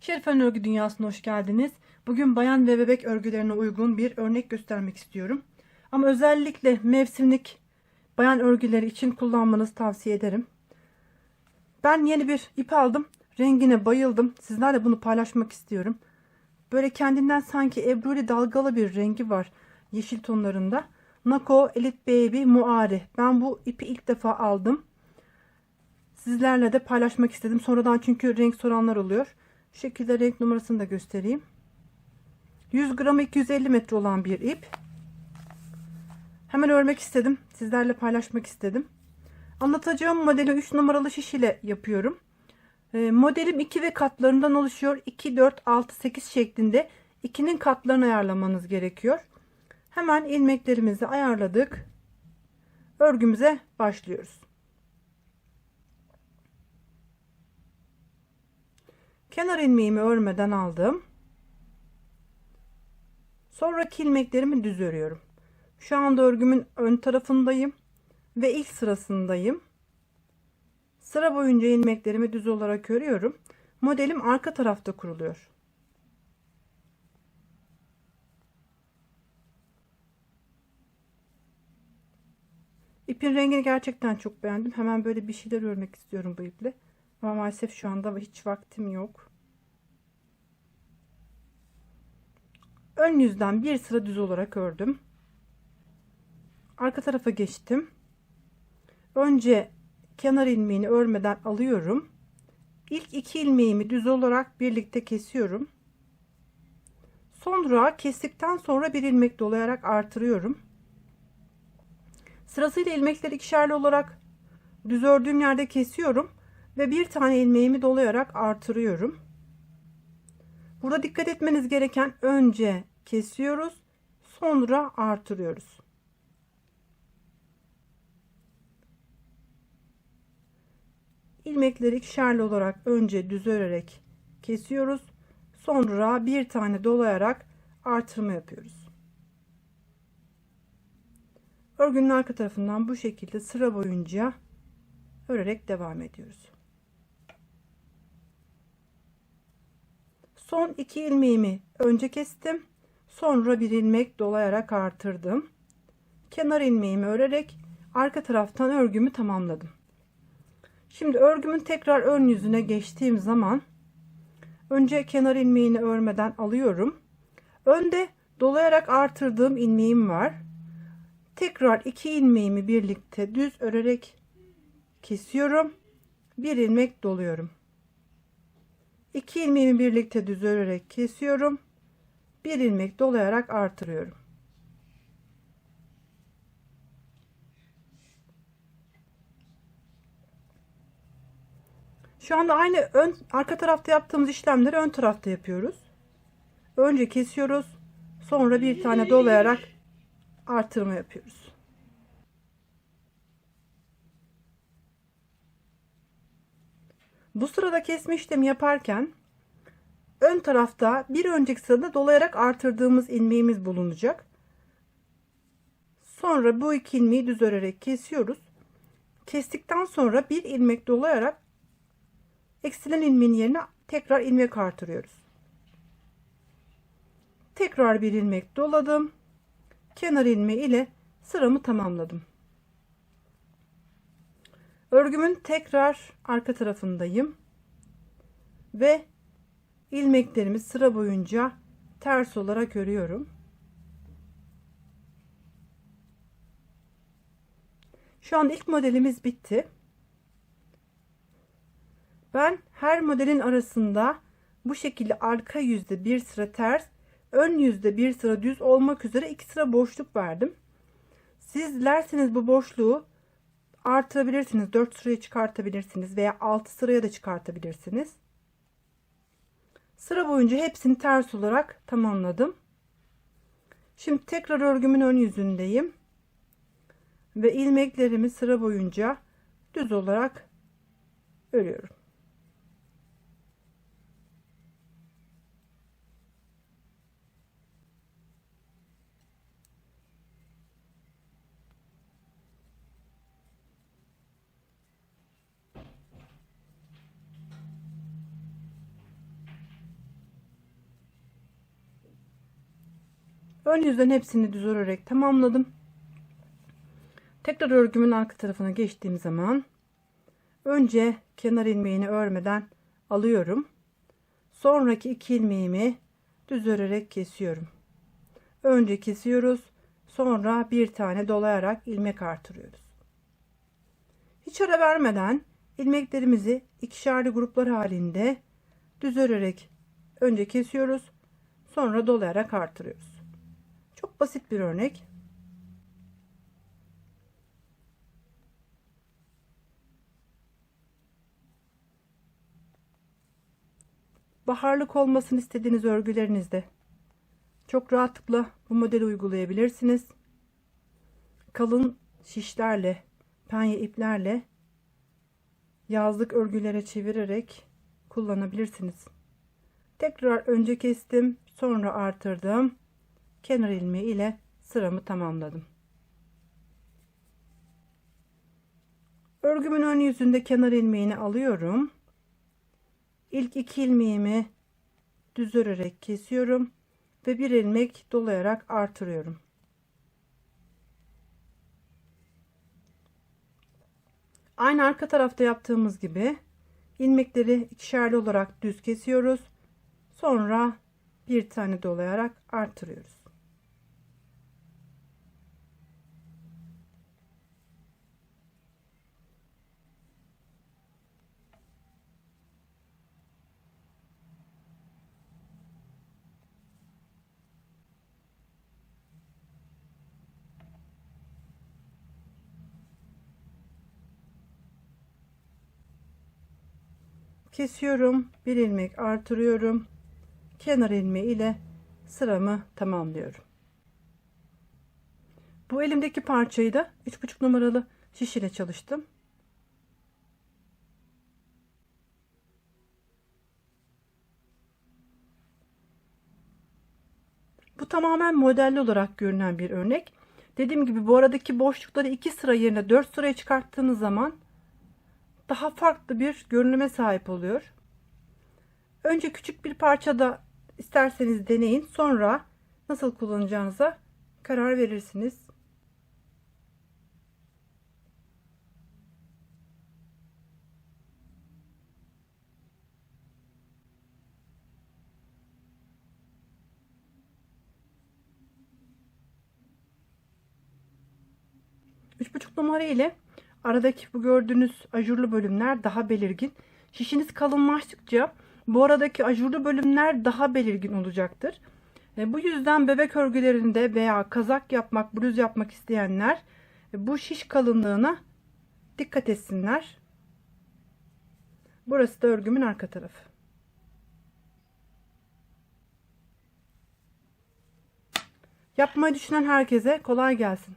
Şerifen Örgü Dünyası'na hoş geldiniz. Bugün bayan ve bebek örgülerine uygun bir örnek göstermek istiyorum. Ama özellikle mevsimlik bayan örgüleri için kullanmanızı tavsiye ederim. Ben yeni bir ip aldım. Rengine bayıldım. Sizlerle bunu paylaşmak istiyorum. Böyle kendinden sanki ebruli dalgalı bir rengi var. Yeşil tonlarında. Nako Elite Baby Muari. Ben bu ipi ilk defa aldım. Sizlerle de paylaşmak istedim. Sonradan çünkü renk soranlar oluyor. Şekilde renk numarasını da göstereyim. 100 gram 250 metre olan bir ip. Hemen örmek istedim. Sizlerle paylaşmak istedim. Anlatacağım modeli 3 numaralı şiş ile yapıyorum. E, modelim 2 ve katlarından oluşuyor. 2, 4, 6, 8 şeklinde 2'nin katlarını ayarlamanız gerekiyor. Hemen ilmeklerimizi ayarladık. Örgümüze başlıyoruz. Kenar ilmeğimi örmeden aldım. Sonraki ilmeklerimi düz örüyorum. Şu anda örgümün ön tarafındayım ve ilk sırasındayım. Sıra boyunca ilmeklerimi düz olarak örüyorum. Modelim arka tarafta kuruluyor. İpin rengini gerçekten çok beğendim. Hemen böyle bir şeyler örmek istiyorum bu iple. Ama maalesef şu anda hiç vaktim yok. Ön yüzden bir sıra düz olarak ördüm. Arka tarafa geçtim. Önce kenar ilmeğini örmeden alıyorum. İlk iki ilmeğimi düz olarak birlikte kesiyorum. Sonra kestikten sonra bir ilmek dolayarak artırıyorum. Sırasıyla ilmekleri ikişerli olarak düz ördüğüm yerde kesiyorum ve bir tane ilmeğimi dolayarak artırıyorum. Burada dikkat etmeniz gereken önce kesiyoruz, sonra artırıyoruz. İlmekleri ikişerli olarak önce düz örerek kesiyoruz. Sonra bir tane dolayarak artırma yapıyoruz. Örgünün arka tarafından bu şekilde sıra boyunca örerek devam ediyoruz. Son iki ilmeğimi önce kestim. Sonra bir ilmek dolayarak artırdım. Kenar ilmeğimi örerek arka taraftan örgümü tamamladım. Şimdi örgümün tekrar ön yüzüne geçtiğim zaman önce kenar ilmeğini örmeden alıyorum. Önde dolayarak artırdığım ilmeğim var. Tekrar iki ilmeğimi birlikte düz örerek kesiyorum. Bir ilmek doluyorum. İki ilmeğimi birlikte düz örerek kesiyorum. Bir ilmek dolayarak artırıyorum. Şu anda aynı ön arka tarafta yaptığımız işlemleri ön tarafta yapıyoruz. Önce kesiyoruz. Sonra bir tane dolayarak artırma yapıyoruz. Bu sırada kesme işlemi yaparken ön tarafta bir önceki sırada dolayarak artırdığımız ilmeğimiz bulunacak. Sonra bu iki ilmeği düz örerek kesiyoruz. Kestikten sonra bir ilmek dolayarak eksilen ilmeğin yerine tekrar ilmek artırıyoruz. Tekrar bir ilmek doladım. Kenar ilmeği ile sıramı tamamladım. Örgümün tekrar arka tarafındayım. Ve ilmeklerimi sıra boyunca ters olarak örüyorum. Şu anda ilk modelimiz bitti. Ben her modelin arasında bu şekilde arka yüzde bir sıra ters, ön yüzde bir sıra düz olmak üzere iki sıra boşluk verdim. Siz dilerseniz bu boşluğu artırabilirsiniz. 4 sıraya çıkartabilirsiniz veya 6 sıraya da çıkartabilirsiniz. Sıra boyunca hepsini ters olarak tamamladım. Şimdi tekrar örgümün ön yüzündeyim. Ve ilmeklerimi sıra boyunca düz olarak örüyorum. Ön yüzden hepsini düz örerek tamamladım. Tekrar örgümün arka tarafına geçtiğim zaman önce kenar ilmeğini örmeden alıyorum. Sonraki iki ilmeğimi düz örerek kesiyorum. Önce kesiyoruz. Sonra bir tane dolayarak ilmek artırıyoruz. Hiç ara vermeden ilmeklerimizi ikişerli gruplar halinde düz örerek önce kesiyoruz. Sonra dolayarak artırıyoruz. Çok basit bir örnek. Baharlık olmasını istediğiniz örgülerinizde çok rahatlıkla bu modeli uygulayabilirsiniz. Kalın şişlerle, penye iplerle yazlık örgülere çevirerek kullanabilirsiniz. Tekrar önce kestim, sonra artırdım. Kenar ilmeği ile sıramı tamamladım. Örgümün ön yüzünde kenar ilmeğini alıyorum. İlk iki ilmeğimi düz örerek kesiyorum ve bir ilmek dolayarak artırıyorum. Aynı arka tarafta yaptığımız gibi ilmekleri ikişerli olarak düz kesiyoruz. Sonra bir tane dolayarak artırıyoruz. Kesiyorum bir ilmek artırıyorum. Kenar ilmeği ile sıramı tamamlıyorum. Bu elimdeki parçayı da 3,5 numaralı şiş ile çalıştım. Bu tamamen modelli olarak görünen bir örnek. Dediğim gibi bu aradaki boşlukları 2 sıra yerine 4 sıraya çıkarttığınız zaman daha farklı bir görünüme sahip oluyor. Önce küçük bir parçada isterseniz deneyin. Sonra nasıl kullanacağınıza karar verirsiniz. Üç buçuk numara ile Aradaki bu gördüğünüz ajurlu bölümler daha belirgin. Şişiniz kalınlaştıkça bu aradaki ajurlu bölümler daha belirgin olacaktır. E, bu yüzden bebek örgülerinde veya kazak yapmak, bluz yapmak isteyenler e, bu şiş kalınlığına dikkat etsinler. Burası da örgümün arka tarafı. Yapmayı düşünen herkese kolay gelsin.